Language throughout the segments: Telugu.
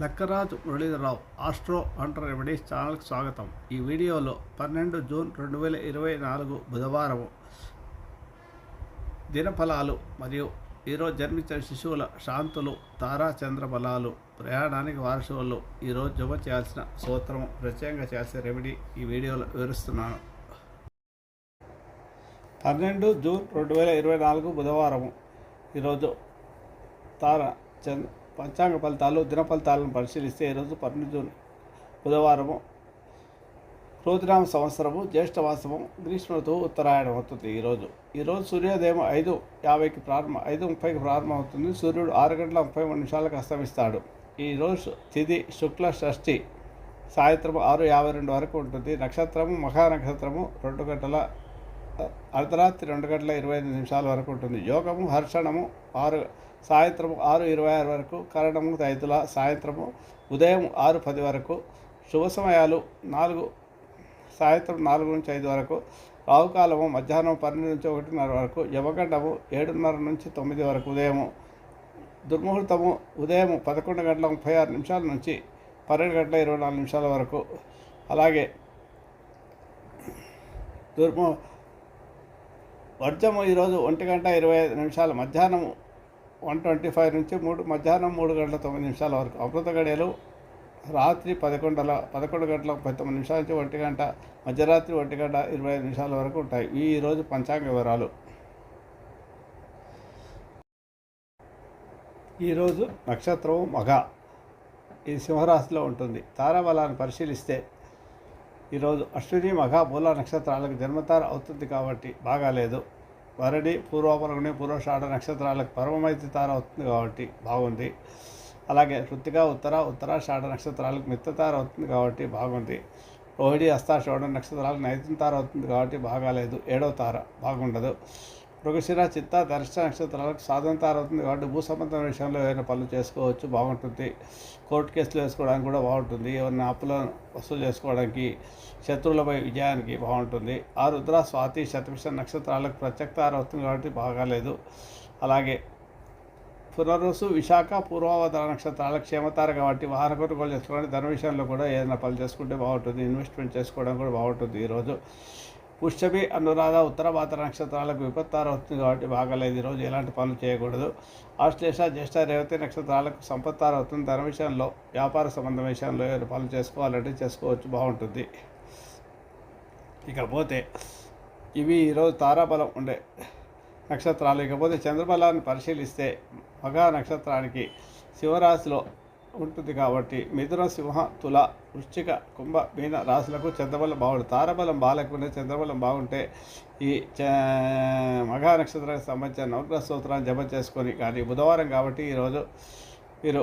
లక్కరాజు మురళీధరరావు ఆస్ట్రో అంటర్ రెమెడీస్ ఛానల్కి స్వాగతం. ఈ వీడియోలో పన్నెండు జూన్ రెండు వేల ఇరవై నాలుగు బుధవారం దినఫలాలు మరియు ఈరోజు జన్మించిన శిశువుల శాంతులు తారా చంద్ర బలాలు ప్రయాణానికి వారసులు ఈరోజు జమ చేయాల్సిన సూత్రం ప్రత్యేకంగా చేసే రెమెడీ ఈ వీడియోలో వివరిస్తున్నాను. పన్నెండు జూన్ రెండు వేల ఇరవై నాలుగు బుధవారము ఈరోజు తారా చంద్ర పంచాంగ ఫలితాలు దిన ఫలితాలను పరిశీలిస్తే ఈరోజు పన్నెండు జూన్ బుధవారము రోతిరామ సంవత్సరము జ్యేష్ఠ మాసము గ్రీష్మ ఋతువు ఉత్తరాయణం అవుతుంది ఈరోజు ఈరోజు సూర్యోదయం ఐదు యాభైకి ప్రారంభం ఐదు ముప్పైకి ప్రారంభం అవుతుంది. సూర్యుడు ఆరు గంటల ముప్పై మూడు నిమిషాలకు అస్తమిస్తాడు. ఈరోజు తిథి శుక్ల షష్ఠి సాయంత్రం ఆరు యాభై రెండు వరకు ఉంటుంది. నక్షత్రము మహా నక్షత్రము రెండు గంటల అర్ధరాత్రి రెండు గంటల ఇరవై ఐదు నిమిషాల వరకు ఉంటుంది. యోగము హర్షణము ఆరు సాయంత్రం ఆరు ఇరవై ఆరు వరకు కరణము ఐదుల సాయంత్రము ఉదయం ఆరు పది వరకు శుభ సమయాలు నాలుగు సాయంత్రం నాలుగు నుంచి ఐదు వరకు రావుకాలము మధ్యాహ్నం పన్నెండు నుంచి ఒకటిన్నర వరకు యమగండము ఏడున్నర నుంచి తొమ్మిది వరకు ఉదయము దుర్ముహూర్తము ఉదయం పదకొండు గంటల ముప్పై ఆరు నిమిషాల నుంచి పన్నెండు గంటల ఇరవై నాలుగు నిమిషాల వరకు. అలాగే దుర్ము వర్జము ఈరోజు ఒంటి గంట ఇరవై ఐదు నిమిషాలు మధ్యాహ్నం వన్ ట్వంటీ ఫైవ్ నుంచి మూడు మధ్యాహ్నం మూడు గంటల తొమ్మిది నిమిషాల వరకు. అమృత గడియలు రాత్రి పదకొండుల పదకొండు గంటల ముప్పై తొమ్మిది నిమిషాల నుంచి ఒంటి గంట మధ్యరాత్రి ఒంటి గంట ఇరవై ఐదు నిమిషాల వరకు ఉంటాయి. ఈ ఈరోజు పంచాంగ వివరాలు. ఈరోజు నక్షత్రం మగ. ఇది సింహరాశిలో ఉంటుంది. తారాబలాన్ని పరిశీలిస్తే ఈరోజు అశ్విని మఘ మూల నక్షత్రాలకు జన్మతార అవుతుంది కాబట్టి బాగాలేదు. వరడి పూర్వపరగుని పూర్వషాఢ నక్షత్రాలకు పరమమైతి తార అవుతుంది కాబట్టి బాగుంది. అలాగే కృతిక ఉత్తర ఉత్తరాషాఢ నక్షత్రాలకు మిత్రతార అవుతుంది కాబట్టి బాగుంది. రోహిణి అస్తాషోఢ నక్షత్రాలకు నైతిన తార అవుతుంది కాబట్టి బాగాలేదు. ఏడవ తార బాగుండదు. మృగశిర చిత్త దర్శన నక్షత్రాలకు సాధన తార అవుతుంది కాబట్టి భూ సంబంధం విషయంలో ఏదైనా పనులు చేసుకోవచ్చు బాగుంటుంది. కోర్టు కేసులు వేసుకోవడానికి కూడా బాగుంటుంది. ఏమైనా అప్పులను వసూలు చేసుకోవడానికి శత్రువులపై విజయానికి బాగుంటుంది. ఆ రుద్ర స్వాతి శతభిష నక్షత్రాలకు ప్రత్యక్తార అవుతుంది కాబట్టి బాగాలేదు. అలాగే పునరుసు విశాఖ పూర్వావతార నక్షత్రాల క్షేమతార కాబట్టి వాహన కొనుగోలు చేసుకోవడానికి ధన విషయంలో కూడా ఏదైనా పనులు చేసుకుంటే బాగుంటుంది. ఇన్వెస్ట్మెంట్ చేసుకోవడం కూడా బాగుంటుంది ఈరోజు. పుష్యమి అనురాధ ఉత్తరభాత నక్షత్రాలకు విపత్తార అవుతుంది కాబట్టి బాగాలేదు. ఈరోజు ఎలాంటి పనులు చేయకూడదు. ఆశ్లేష జ్యేష్ఠ రేవతి నక్షత్రాలకు సంపత్తార అవుతుంది ధన విషయంలో వ్యాపార సంబంధం విషయంలో ఏదైనా పనులు చేసుకోవాలంటే చేసుకోవచ్చు. బాగుంటుంది. ఇకపోతే ఇవి ఈరోజు తారాబలం ఉండే నక్షత్రాలు. ఇకపోతే చంద్రబలాన్ని పరిశీలిస్తే మగ నక్షత్రానికి శివరాశిలో ఉంటుంది కాబట్టి మిథున సింహ తుల వృశ్చిక కుంభ మీన రాశులకు చంద్రబలం బాగుంటుంది తారబలం బాగాలేకుండా చంద్రబలం బాగుంటే ఈ చ మఘా నక్షత్రానికి సంబంధించిన నవగ్రహ స్తోత్రాన్ని జమ చేసుకొని కానీ బుధవారం కాబట్టి ఈరోజు మీరు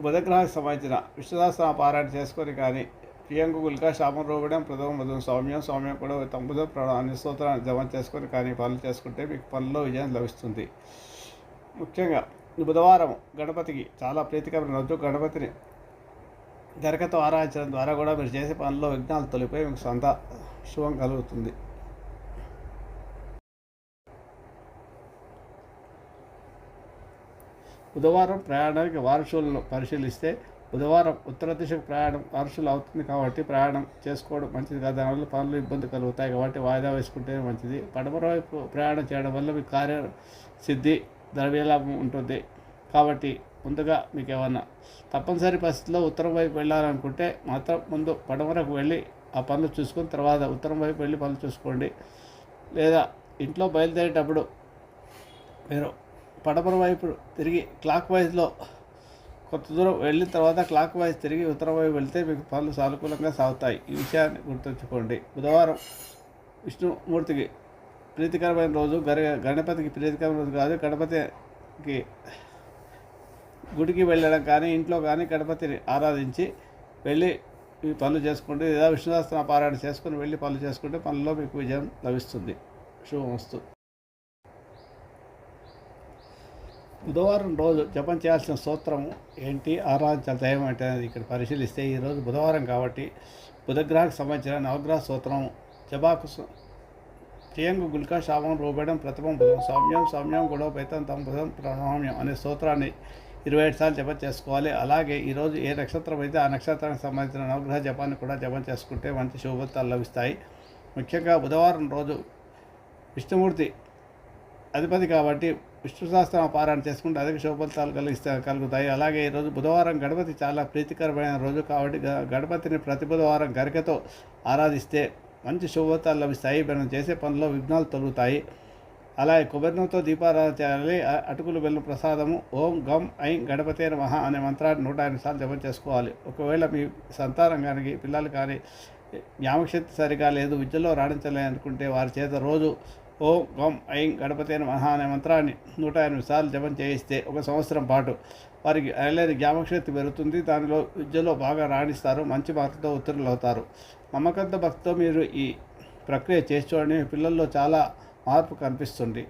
బుధగ్రహానికి సంబంధించిన విష్ణుదాసన పారాయణ చేసుకొని కానీ ప్రియంకు గుల్క శామం రూపడం ప్రథమ బుధం సౌమ్యం సౌమ్యం కూడా తొమ్మిదో ప్రణం అన్ని స్తోత్రాన్ని జమ చేసుకొని కానీ పనులు చేసుకుంటే మీకు పనుల్లో విజయం లభిస్తుంది. ముఖ్యంగా బుధవారం గణపతికి చాలా ప్రీతికరమైన రోజు. గణపతిని జరగతో ఆరాధించడం ద్వారా కూడా మీరు చేసే పనుల్లో విఘ్నాలు తొలిపోయి మీకు సొంత శుభం కలుగుతుంది. బుధవారం ప్రయాణానికి వారసులను పరిశీలిస్తే బుధవారం ఉత్తర దిశకు ప్రయాణం వారసులు అవుతుంది కాబట్టి ప్రయాణం చేసుకోవడం మంచిది కాదు. దానివల్ల పనులు ఇబ్బంది కలుగుతాయి కాబట్టి వాయిదా వేసుకుంటే మంచిది. పడమర వైపు ప్రయాణం చేయడం వల్ల మీ కార్య సిద్ధి ద్రవ్యలాభం ఉంటుంది. కాబట్టి ముందుగా మీకు ఏమన్నా తప్పనిసరి పరిస్థితుల్లో ఉత్తరం వైపు వెళ్ళాలనుకుంటే మాత్రం ముందు పడమరకు వెళ్ళి ఆ పనులు చూసుకుని తర్వాత ఉత్తరం వైపు వెళ్ళి పనులు చూసుకోండి. లేదా ఇంట్లో బయలుదేరేటప్పుడు మీరు పడమర వైపు తిరిగి క్లాక్ వైజ్లో కొంత దూరం వెళ్ళిన తర్వాత క్లాక్ వైజ్ తిరిగి ఉత్తరం వైపు వెళ్తే మీకు పనులు సానుకూలంగా సాగుతాయి. ఈ విషయాన్ని గుర్తుంచుకోండి. బుధవారం విష్ణుమూర్తికి ప్రీతికరమైన రోజు గర గణపతికి ప్రీతికరమైన రోజు కాదు గణపతికి గుడికి వెళ్ళడం కానీ ఇంట్లో కానీ గణపతిని ఆరాధించి వెళ్ళి ఈ పనులు చేసుకుంటే లేదా విష్ణుదాస్త్ర పారాయణ చేసుకుని వెళ్ళి పనులు చేసుకుంటే పనుల్లో మీకు విజయం లభిస్తుంది. శుభమస్తు. బుధవారం రోజు జపం చేయాల్సిన సూత్రం ఏంటి? ఆరాధించాలి దైవం అంటే అనేది ఇక్కడ పరిశీలిస్తే ఈరోజు బుధవారం కాబట్టి బుధగ్రహానికి సంబంధించిన నవగ్రహ స్తోత్రం జపాకు ప్రియంగు గుల్కా శావం రూపేయడం ప్రథమం బుధం సౌమ్యం సౌమ్యం గొడవ పైతం తం బుధం ప్రణామ్యం అనే స్తోత్రాన్ని ఇరవై ఐదు సార్లు జపం చేసుకోవాలి అలాగే ఈరోజు ఏ నక్షత్రం అయితే ఆ నక్షత్రానికి సంబంధించిన నవగ్రహ జపాన్ని కూడా జపం చేసుకుంటే మంచి శుభఫలితాలు లభిస్తాయి ముఖ్యంగా బుధవారం రోజు విష్ణుమూర్తి అధిపతి కాబట్టి విష్ణు సహస్రం పారాయణ చేసుకుంటే అధిక శుభఫలితాలు కలిగిస్తా కలుగుతాయి అలాగే ఈరోజు బుధవారం గణపతి చాలా ప్రీతికరమైన రోజు కాబట్టి గ- గణపతిని ప్రతి బుధవారం గరికతో ఆరాధిస్తే మంచి శుభఫలితాలు లభిస్తాయి. మనం చేసే పనిలో విఘ్నాలు తొలుగుతాయి. అలాగే కొబ్బరినూతో దీపారాధన చేయాలి. అటుకులు బెల్లం ప్రసాదము ఓం గం ఐం గణపతే మహా అనే మంత్రాన్ని నూట ఎనిమిది సార్లు జపం చేసుకోవాలి. ఒకవేళ మీ సంతానం కానీ పిల్లలు కానీ జ్ఞాపకశక్తి సరిగా లేదు విద్యలో రాణించలేదు అనుకుంటే వారి చేత రోజు ఓం గం ఐం గణపతి మహా అనే మంత్రాన్ని నూట ఎనిమిది సార్లు జపం చేయిస్తే ఒక సంవత్సరం పాటు వారికి అయలేని జ్ఞాపకశక్తి పెరుగుతుంది. దానిలో విద్యలో బాగా రాణిస్తారు. మంచి మార్కులతో ఉత్తీర్ణులు అవుతారు నమ్మకంతో భక్తితో మీరు ఈ ప్రక్రియ చేసి చూడండి. పిల్లల్లో చాలా మార్పు కనిపిస్తుంది.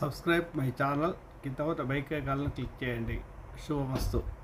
Subscribe my channel. కింద బైక్ ఐకాన్లను క్లిక్ చేయండి. శుభమస్తు.